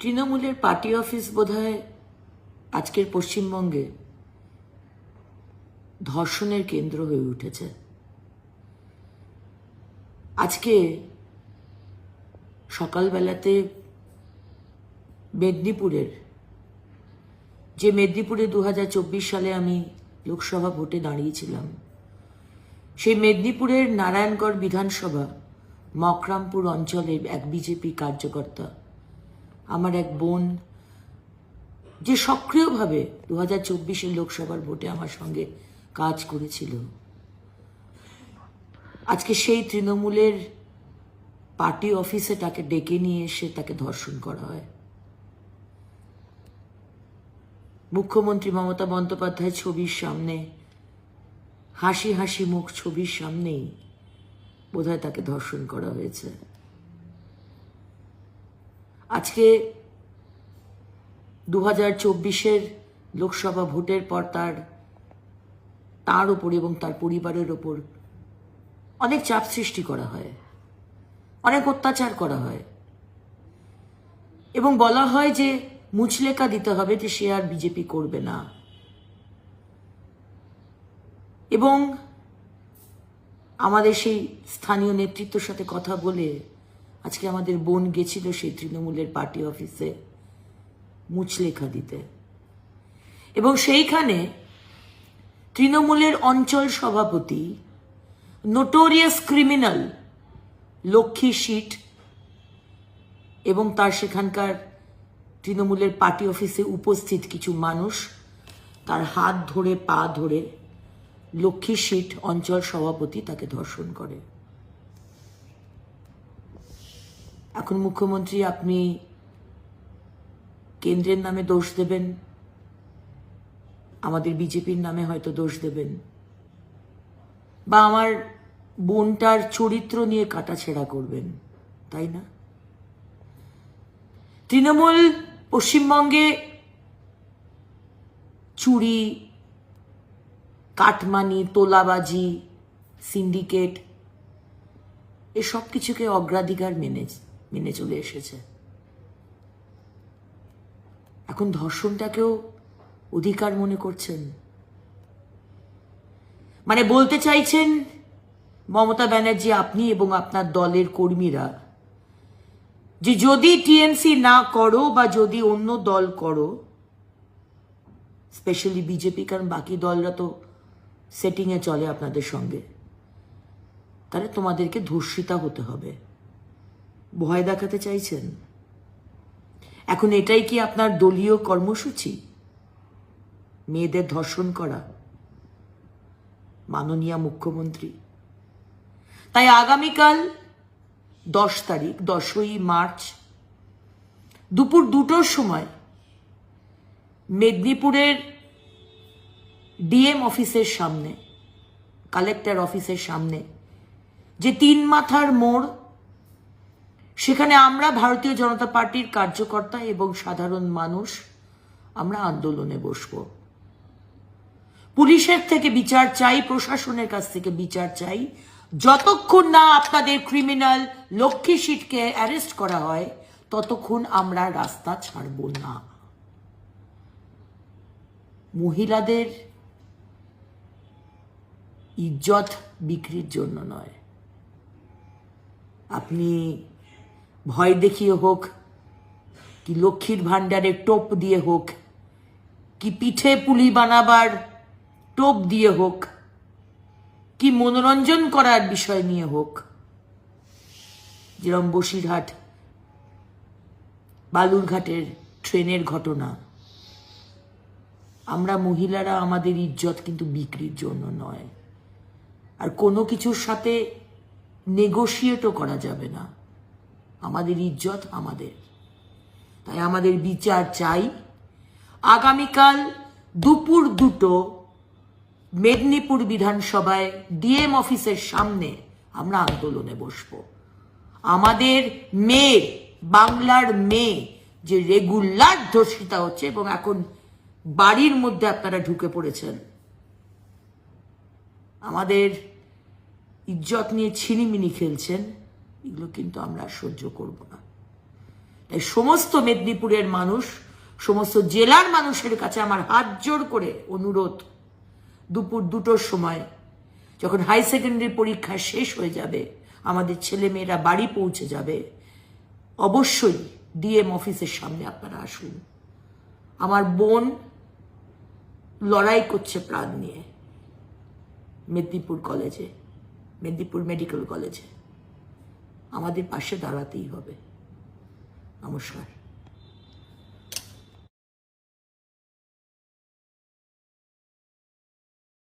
তৃণমূলের party office বোধহয় আজকের পশ্চিমবঙ্গে ধর্ষণের কেন্দ্র হয়ে উঠেছে। আজকে সকালবেলাতে মেদিনীপুরের, যে মেদিনীপুরে দু হাজার চব্বিশ সালে আমি লোকসভা ভোটে দাঁড়িয়েছিলাম, সেই মেদিনীপুরের নারায়ণগড় বিধানসভা মকরামপুর অঞ্চলের এক বিজেপি কার্যকর্তা আমার এক বোন, যে সক্রিয়ভাবে দু হাজার চব্বিশের লোকসভার ভোটে আমার সঙ্গে কাজ করেছিল। আজকে সেই তৃণমূলের পার্টি অফিসে তাকে ডেকে নিয়ে এসে তাকে ধর্ষণ করা হয়। মুখ্যমন্ত্রী মমতা বন্দ্যোপাধ্যায় ছবির সামনে, হাসি হাসি মুখ ছবির সামনেই বোধহয় তাকে ধর্ষণ করা হয়েছে। আজকে দু হাজার চব্বিশের লোকসভা ভোটের পর তার তার ওপর এবং তার পরিবারের ওপর অনেক চাপ সৃষ্টি করা হয়, অনেক অত্যাচার করা হয়। এবং বলা হয় যে মুচলেকা দিতে হবে যে সে আর বিজেপি করবে না। এবং আমাদের সেই স্থানীয় নেতৃত্বের সাথে কথা বলে আজকে আমাদের বোন গেছিল সেই তৃণমূলের পার্টি অফিসে মুচলেখা দিতে। এবং সেইখানে তৃণমূলের অঞ্চল সভাপতি নোটোরিয়াস ক্রিমিনাল লক্ষ্মী শীট এবং তার সেখানকার তৃণমূলের পার্টি অফিসে উপস্থিত কিছু মানুষ, তার হাত ধরে পা ধরে লক্ষ্মী শীট অঞ্চল সভাপতি তাকে ধর্ষণ করে। এখন মুখ্যমন্ত্রী আপনি কেন্দ্রের নামে দোষ দেবেন, আমাদের বিজেপির নামে হয়তো দোষ দেবেন, বা আমার বোনটার চরিত্র নিয়ে কাটাছেড়া করবেন, তাই না? তৃণমূল পশ্চিমবঙ্গে চুরি, কাটমানি, তোলাবাজি, সিন্ডিকেট, এসব কিছুকে অগ্রাধিকার মেনে মেনে চলে এসেছে। এখন ধর্ষণটাকেও অধিকার মনে করছেন। মানে বলতে চাইছেন, মমতা ব্যানার্জি, আপনি এবং আপনার দলের কর্মীরা, যে যদি টিএমসি না করো বা যদি অন্য দল করো, স্পেশালি বিজেপি, কারণ বাকি দলরা তো সেটিংয়ে চলে আপনাদের সঙ্গে, তাহলে তোমাদেরকে ধর্ষিতা হতে হবে। ভয় দেখাতে চাইছেন? এখন এটাই কি আপনার দলীয় কর্মসূচি? মেয়েদের ধর্ষণ করা। মাননীয় মুখ্যমন্ত্রী। তাই আগামীকাল দশ তারিখ, দশই মার্চ, দুপুর দুটোর সময় মেদিনীপুরের ডিএম অফিসের সামনে, কালেক্টর অফিসের সামনে যে তিন মাথার মোড় সেখানে আমরা ভারতীয় জনতা পার্টির কার্যকর্তা এবং সাধারণ মানুষ, আমরা আন্দোলনে বসব। পুলিশের থেকে বিচার চাই, প্রশাসনের কাছ থেকে বিচার চাই। যতক্ষণ না আপনাদের ক্রিমিনাল লক্ষ্মী সিটকে অ্যারেস্ট করা হয়, ততক্ষণ আমরা রাস্তা ছাড়ব না। মহিলাদের ইজ্জত বিক্রির জন্য নয়। আপনি ভয় দেখিয়ে হোক, কি লক্ষ্মীর ভাণ্ডারে টোপ দিয়ে হোক, কি পিঠে পুলি বানাবার টোপ দিয়ে হোক, কি মনোরঞ্জন করার বিষয় নিয়ে হোক। যেরম বসিরহাট, বালুরঘাটের ট্রেনের ঘটনা। আমরা মহিলারা আমাদের ইজ্জত কিন্তু বিক্রির জন্য নয়। আর কোনো কিছুর সাথে নেগোশিয়েটও করা যাবে না। আমাদের ইজ্জত আমাদের। তাই আমাদের বিচার চাই। আগামীকাল দুপুর দুটো মেদিনীপুর বিধানসভায় ডিএম অফিসের সামনে আমরা আন্দোলনে বসব। আমাদের মেয়ে, বাংলার মেয়ে যে রেগুলার ধর্ষিতা হচ্ছে এবং এখন বাড়ির মধ্যে আপনারা ঢুকে পড়েছেন, আমাদের ইজ্জত নিয়ে ছিনিমিনি খেলছেন। এগুলো কিন্তু আমরা সহ্য করব না। তাই সমস্ত মেদিনীপুরের মানুষ, সমস্ত জেলার মানুষের কাছে আমার হাত জোর করে অনুরোধ দুপুর দুটোর সময়, যখন হাই সেকেন্ডারি পরীক্ষা শেষ হয়ে যাবে, আমাদের ছেলেমেয়েরা বাড়ি পৌঁছে যাবে, অবশ্যই ডিএম অফিসের সামনে আপনারা আসুন। আমার বোন লড়াই করছে প্রাণ নিয়ে, মেদিনীপুর কলেজে, মেদিনীপুর মেডিকেল কলেজে। আমাদের পাশে দাঁড়াতেই হবে। নমস্কার।